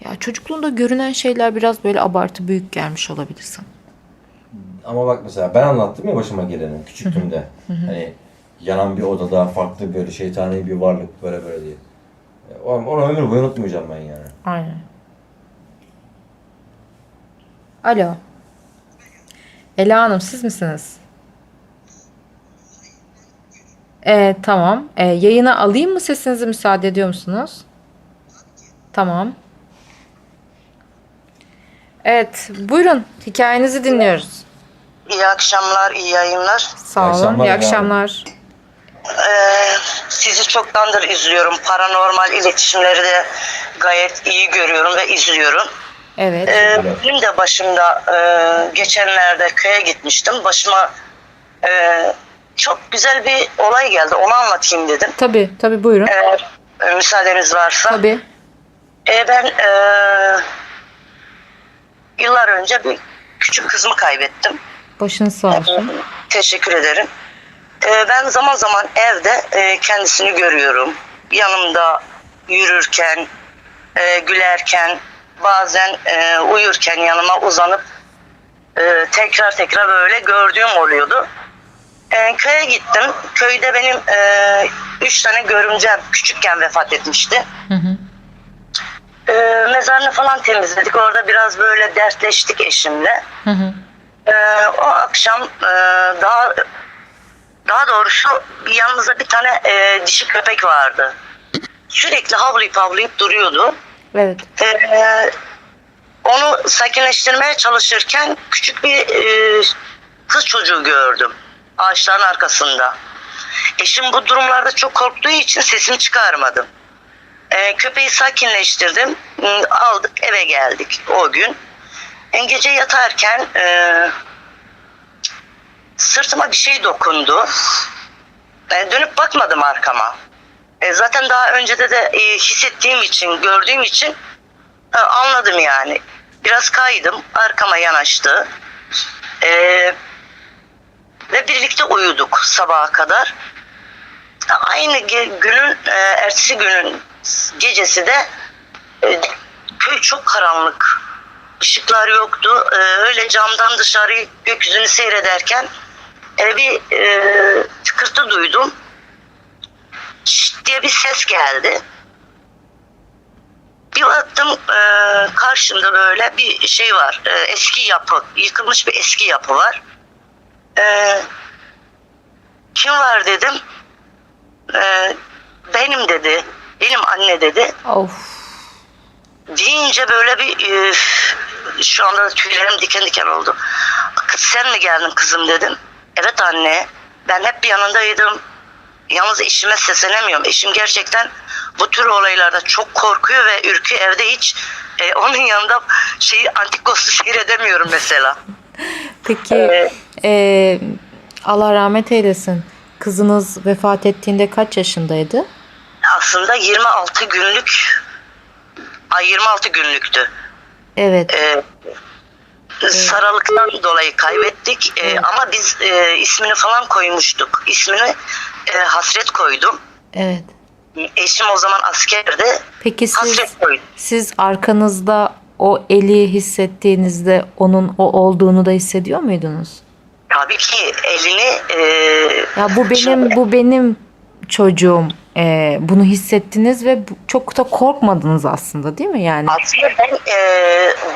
Ya çocukluğunda görünen şeyler biraz böyle abartı büyük gelmiş olabilir sana. Ama bak mesela ben anlattım ya başıma geleni küçüktüğümde. Hani yanan bir odada farklı böyle şeytani bir varlık böyle böyle diye. Onu, onu ömür boyu unutmayacağım ben yani. Aynen. Alo. Ela Hanım siz misiniz? Ee, tamam. Ee, yayına alayım mı sesinizi müsaade ediyor musunuz? Tamam. Evet, buyurun. Hikayenizi dinliyoruz. İyi akşamlar, iyi yayınlar. Sağ olun. akşamlar İyi akşamlar. Ee, sizi çoktandır izliyorum. Paranormal iletişimleri de gayet iyi görüyorum ve izliyorum. Evet. Ee, benim de başımda e, geçenlerde köye gitmiştim. Başıma e, çok güzel bir olay geldi. Onu anlatayım dedim. Tabii, tabii buyurun. Eğer müsaadeniz varsa. Tabii. E, ben e, yıllar önce bir küçük kızımı kaybettim. Başınız sağ olsun. Teşekkür ederim. Ee, ben zaman zaman evde e, kendisini görüyorum. Yanımda yürürken, e, gülerken, bazen e, uyurken yanıma uzanıp e, tekrar tekrar böyle gördüğüm oluyordu. E, köye gittim. Köyde benim e, üç tane görümcem küçükken vefat etmişti. Hı hı. E, mezarını falan temizledik. Orada biraz böyle dertleştik eşimle. Hı hı. Ee, o akşam e, daha daha doğrusu yanımızda bir tane e, dişi köpek vardı. Sürekli havlayıp havlayıp duruyordu. Evet. Ee, onu sakinleştirmeye çalışırken küçük bir e, kız çocuğu gördüm ağaçların arkasında. Eşim bu durumlarda çok korktuğu için sesimi çıkarmadım. Ee, köpeği sakinleştirdim. Aldık eve geldik o gün. En gece yatarken e, sırtıma bir şey dokundu. E, dönüp bakmadım arkama. E, zaten daha öncede de e, hissettiğim için, gördüğüm için e, anladım yani. Biraz kaydım, arkama yanaştı. E, ve birlikte uyuduk sabaha kadar. Aynı ge- günün, e, ertesi günün gecesi de e, köy çok karanlık. Işıklar yoktu. E, öyle camdan dışarıyı gökyüzünü seyrederken e, bir e, tıkırtı duydum. Şşt diye bir ses geldi. Bir baktım e, karşımda böyle bir şey var. E, eski yapı, yıkılmış bir eski yapı var. E, kim var dedim. E, benim dedi. Benim anne dedi. Of. Deyince böyle bir e, şu anda tüylerim diken diken oldu. Kız sen mi geldin kızım dedim. Evet anne. Ben hep yanındaydım. Yalnız eşime seslenemiyorum. Eşim gerçekten bu tür olaylarda çok korkuyor ve ürküyor. Evde hiç e, onun yanında şeyi antik ghost'u seyredemiyorum mesela. Peki Ee, eee, Allah rahmet eylesin. Kızınız vefat ettiğinde kaç yaşındaydı? Aslında 26 günlük ay 26 günlüktü. Evet. E, Saralıktan dolayı kaybettik E, Evet. ama biz e, ismini falan koymuştuk. İsmini e, Hasret koydum. Evet. Eşim o zaman askerdi. Peki siz Hasret koydum. siz arkanızda o eli hissettiğinizde onun o olduğunu da hissediyor muydunuz? Tabii ki elini e, Ya bu benim Şimdi- bu benim çocuğum. Eee, bunu hissettiniz ve çok da korkmadınız aslında değil mi yani? aslında ben e,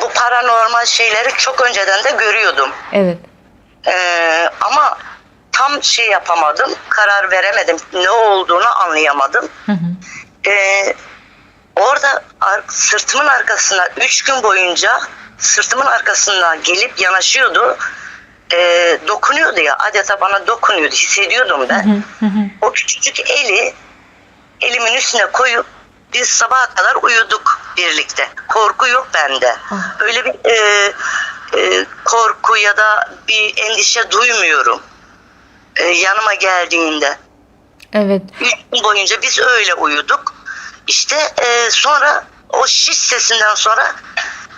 bu paranormal şeyleri çok önceden de görüyordum. Evet. E, ama tam şey yapamadım. Karar veremedim. Ne olduğunu anlayamadım. Hı hı. Ee, orada ar- sırtımın arkasına üç gün boyunca sırtımın arkasına gelip yanaşıyordu. Ee, dokunuyordu ya adeta bana dokunuyordu hissediyordum ben. Hı hı. O küçücük eli elimin üstüne koyup biz sabaha kadar uyuduk birlikte. Korku yok bende. Ah. Öyle bir e, e, korku ya da bir endişe duymuyorum. E, yanıma geldiğinde. Evet. Üç gün boyunca biz öyle uyuduk. İşte e, sonra o şiş sesinden sonra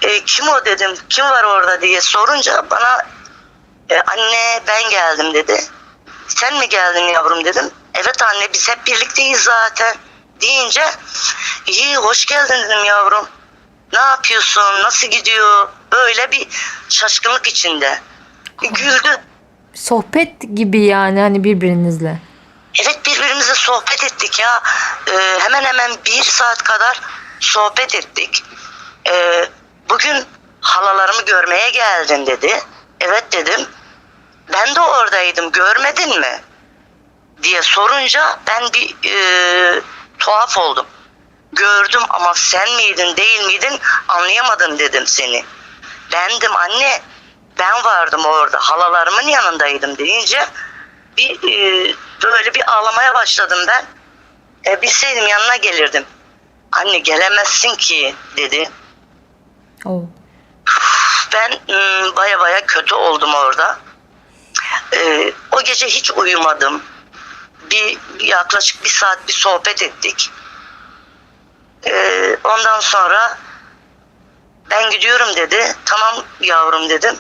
e, kim o dedim, kim var orada diye sorunca bana e, anne ben geldim dedi. Sen mi geldin yavrum dedim. Evet anne biz hep birlikteyiz zaten deyince iyi hoş geldin dedim yavrum. Ne yapıyorsun? Nasıl gidiyor? Böyle bir şaşkınlık içinde. Güldü. Sohbet gibi yani hani birbirinizle. Evet birbirimize sohbet ettik ya. Ee, hemen hemen bir saat kadar sohbet ettik. Ee, bugün halalarımı görmeye geldin dedi. Evet dedim. Ben de oradaydım görmedin mi? Diye sorunca ben bir e, tuhaf oldum. Gördüm ama sen miydin değil miydin anlayamadım dedim seni. Bendim anne ben vardım orada halalarımın yanındaydım deyince bir e, böyle bir ağlamaya başladım ben. E, bilseydim yanına gelirdim. Anne gelemezsin ki dedi. Oh. Ben baya baya kötü oldum orada. E, o gece hiç uyumadım. Bir yaklaşık bir saat bir sohbet ettik. E, ondan sonra ben gidiyorum dedi. Tamam yavrum dedim.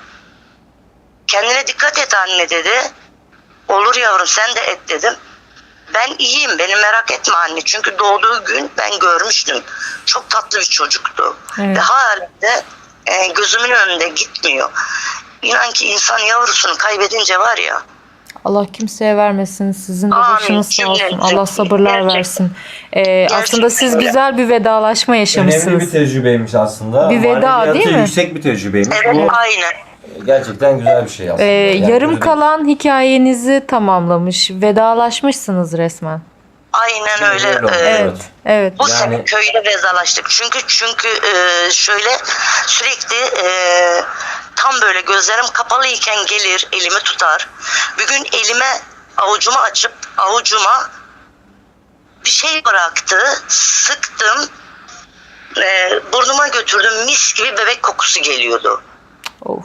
Kendine dikkat et anne dedi. Olur yavrum sen de et dedim. Ben iyiyim beni merak etme anne. Çünkü doğduğu gün ben görmüştüm. Çok tatlı bir çocuktu. Evet. Ve hala e, gözümün önünde gitmiyor. İnan ki insan yavrusunu kaybedince var ya Allah kimseye vermesin. Sizin de başınız sağ olsun. Allah sabırlar Gerçekten. versin. Ee, aslında siz öyle. güzel bir vedalaşma Önemli yaşamışsınız. bir tecrübeymiş aslında. Bir veda, Maneviyatı değil mi? yüksek bir tecrübeymiş. evet Bu aynen. gerçekten güzel bir şey aslında. Ee, Yani yarım böyle- kalan hikayenizi tamamlamış. Vedalaşmışsınız resmen. Aynen Öyle öyle. e, Evet. Evet. Evet. Bu Yani- sene köyde vedalaştık. Çünkü çünkü e, şöyle sürekli e, tam böyle gözlerim kapalıyken gelir elimi tutar. Bir gün elime avucumu açıp avucuma bir şey bıraktı. Sıktım. E, burnuma götürdüm. Mis gibi bebek kokusu geliyordu. Of.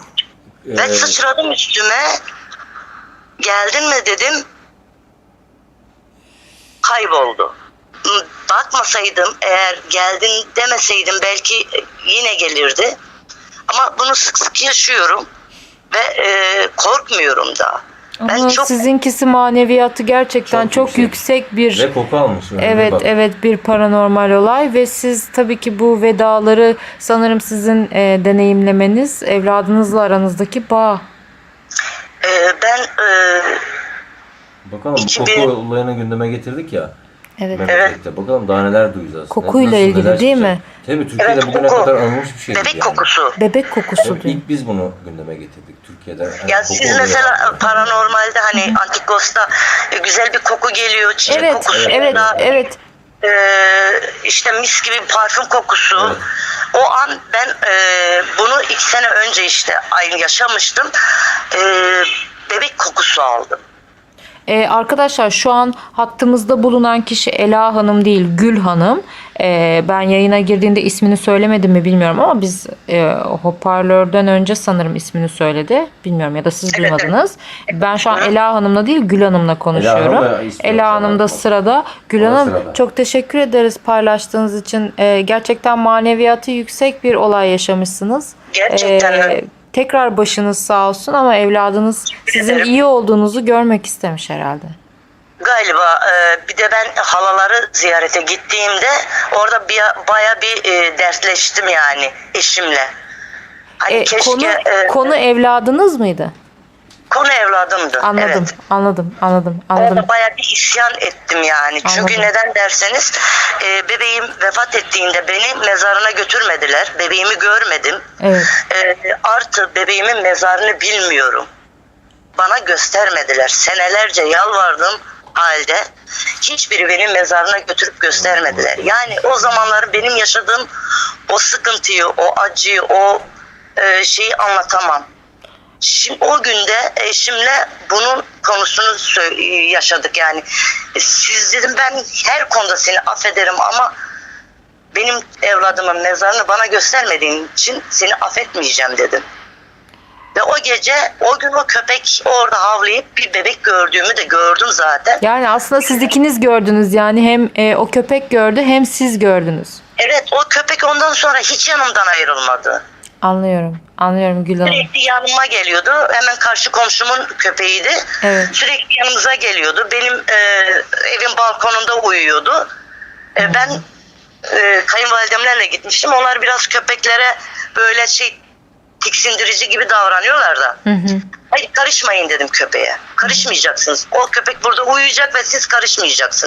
Ben Ee, sıçradım üstüme. Geldin mi dedim. Kayboldu. Bakmasaydım eğer geldin demeseydim belki yine gelirdi. Ama bunu sık sık yaşıyorum ve e, korkmuyorum da. Ben çok sizinkisi maneviyatı gerçekten Çok çok, yüksek. yüksek bir Ve koku almış. yani. Evet Bak, evet bir paranormal olay ve siz tabii ki bu vedaları sanırım sizin e, deneyimlemeniz evladınızla aranızdaki bağ. e, ben e, Bakalım bu İçi koku olayını gündeme getirdik ya. Evet. Memlekette. Bakalım daha neler duyacağız. Kokuyla Nasıl, ilgili neler değil çıkacak. mi? Tabii Türkiye'de Evet, bugüne koku. kadar ölmüş bir şey bebek yani. kokusu. Bebek kokusu Evet, diyor. ilk biz bunu gündeme getirdik Türkiye'de. Yani Ya koku siz olayı mesela hakkında. paranormalde hani Antik Ghost'ta e, güzel bir koku geliyor, çiçek Evet, kokusu. evet, da, evet. e, işte mis gibi parfüm kokusu. Evet. O an ben e, bunu iki sene önce işte aynı yaşamıştım. E, bebek kokusu aldım. Ee, arkadaşlar şu an hattımızda bulunan kişi Ela Hanım değil Gül Hanım. Ee, ben yayına girdiğinde ismini söylemedim mi bilmiyorum ama biz e, hoparlörden önce sanırım ismini söyledi. Bilmiyorum ya da siz Evet, duymadınız. Ben şu an Ela Hanım'la değil Gül Hanım'la konuşuyorum. Hanım'la istiyorum Ela. Hanım da sırada. Gül O da Hanım sırada. çok teşekkür ederiz paylaştığınız için. Ee, gerçekten maneviyatı yüksek bir olay yaşamışsınız. Gerçekten Ee. Tekrar başınız sağ olsun ama evladınız sizin iyi olduğunuzu görmek istemiş herhalde. Galiba e, bir de ben halaları ziyarete gittiğimde orada bir, baya bir e, dertleştim yani eşimle. Hani E, keşke konu e, konu evladınız mıydı? Konu evladımdı. Anladım, Evet. anladım, anladım, anladım. Orada bayağı bir isyan ettim yani. Çünkü Anladım. neden derseniz e, bebeğim vefat ettiğinde beni mezarına götürmediler. Bebeğimi görmedim. Evet. E, artı bebeğimin mezarını bilmiyorum. Bana göstermediler. Senelerce yalvardım halde hiçbiri beni mezarına götürüp göstermediler. Yani o zamanları benim yaşadığım o sıkıntıyı, o acıyı, o e, şeyi anlatamam. Şimdi o günde eşimle bunun konusunu yaşadık yani. E, Siz dedim ben her konuda seni affederim ama benim evladımın mezarını bana göstermediğin için seni affetmeyeceğim dedim. Ve o gece o gün o köpek orada havlayıp bir bebek gördüğümü de gördüm zaten. Yani aslında siz ikiniz gördünüz yani hem e, o köpek gördü hem siz gördünüz. Evet o köpek ondan sonra hiç yanımdan ayrılmadı. Anlıyorum, anlıyorum Gül Hanım. Sürekli yanıma geliyordu. Hemen karşı komşumun köpeğiydi. Evet. Sürekli yanımıza geliyordu. Benim e, evin balkonunda uyuyordu. E, ben e, kayınvalidemlerle gitmiştim. Onlar biraz köpeklere böyle şey tiksindirici gibi davranıyorlar da. Hı hı. Hayır karışmayın dedim köpeğe. Karışmayacaksınız. O köpek burada uyuyacak ve siz karışmayacaksınız.